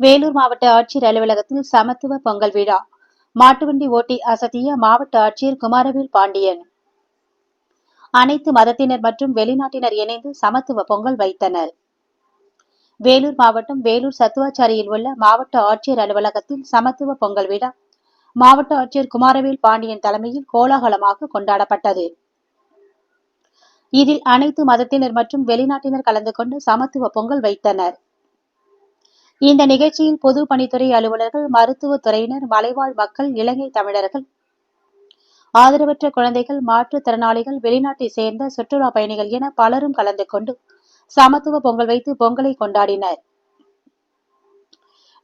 வேலூர் மாவட்ட ஆட்சியர் அலுவலகத்தில் சமத்துவ பொங்கல் விழா. மாட்டுவண்டி ஓட்டி அசத்திய மாவட்ட ஆட்சியர் குமாரவேல் பாண்டியன். அனைத்து மதத்தினர் மற்றும் வெளிநாட்டினர் இணைந்து சமத்துவ பொங்கல் வைத்தனர். வேலூர் மாவட்டம் வேலூர் சத்துவாச்சாரியில் உள்ள மாவட்ட ஆட்சியர் அலுவலகத்தில் சமத்துவ பொங்கல் விழா மாவட்ட ஆட்சியர் குமாரவேல் பாண்டியன் தலைமையில் கோலாகலமாக கொண்டாடப்பட்டது. இதில் அனைத்து மதத்தினர் மற்றும் வெளிநாட்டினர் கலந்து கொண்டு சமத்துவ பொங்கல் வைத்தனர். இந்த நிகழ்ச்சியில் பொது பணித்துறை அலுவலர்கள் மருத்துவத் துறையினர் மலைவாழ் மக்கள் இலங்கை தமிழர்கள். ஆதரவற்ற குழந்தைகள் மாற்றுத்திறனாளிகள் வெளிநாட்டை சேர்ந்த சுற்றுலா பயணிகள் என பலரும் கலந்து கொண்டு சமத்துவ பொங்கல் வைத்து பொங்கலை கொண்டாடினர்.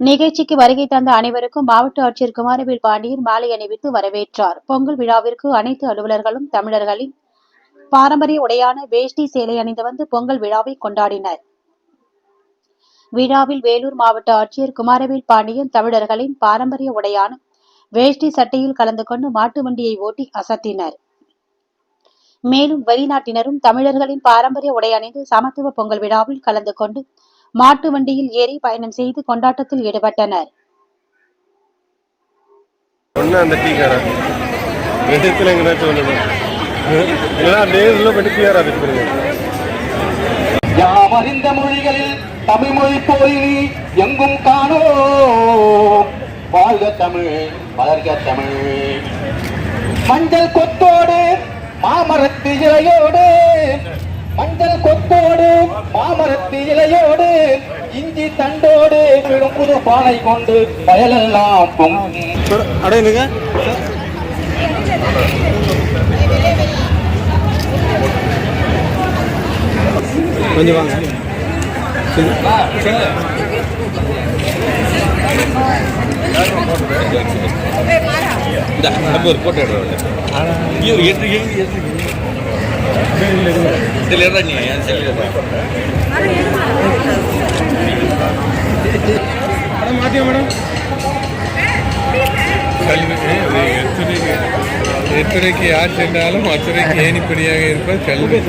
நிகழ்ச்சிக்கு வருகை தந்த அனைவருக்கும் மாவட்ட ஆட்சியர் குமாரவேல் பாண்டியன் மாலை அணிவித்து வரவேற்றார். பொங்கல் விழாவிற்கு அனைத்து அலுவலர்களும் தமிழர்களின் பாரம்பரிய உடையான வேஷ்டி சேலை அணிந்து வந்து பொங்கல் விழாவை கொண்டாடினர். விழாவில் வேலூர் மாவட்ட ஆட்சியர் குமாரவேல் பாண்டியன் தமிழர்களின் பாரம்பரிய உடையான வேஷ்டி சட்டையில் கலந்து கொண்டு மாட்டு வண்டியை ஓட்டி அசத்தினர். மேலும் வெளிநாட்டினரும் தமிழர்களின் பாரம்பரிய உடை அணிந்து சமத்துவ பொங்கல் விழாவில் கலந்து கொண்டு மாட்டு வண்டியில் ஏறி பயணம் செய்து கொண்டாட்டத்தில் ஈடுபட்டனர். மொழிகளில் தமிழ் மொழி போயினி எங்கும் காணோ வாழ்க தமிழ் வளர்க தமிழ். மஞ்சள் கொத்தோடு மாமரத்து இலையோடு மஞ்சள் கொத்தோடு மாமரத்து இலையோடு இஞ்சி தண்டோடு விடும் புது பானை கொண்டு வயலெல்லாம் அடையுங்க கொஞ்சம் வாங்க. ஒரு போட்டோ எடுத்து நீ என் செல்லில் மேடம் மாற்றியா மேடம் கல்வி எத்துறைக்கு எத்துறைக்கு யார் சென்றாலும் அத்துறைக்கு ஏனிப்படியாக இருப்பது கல்வி.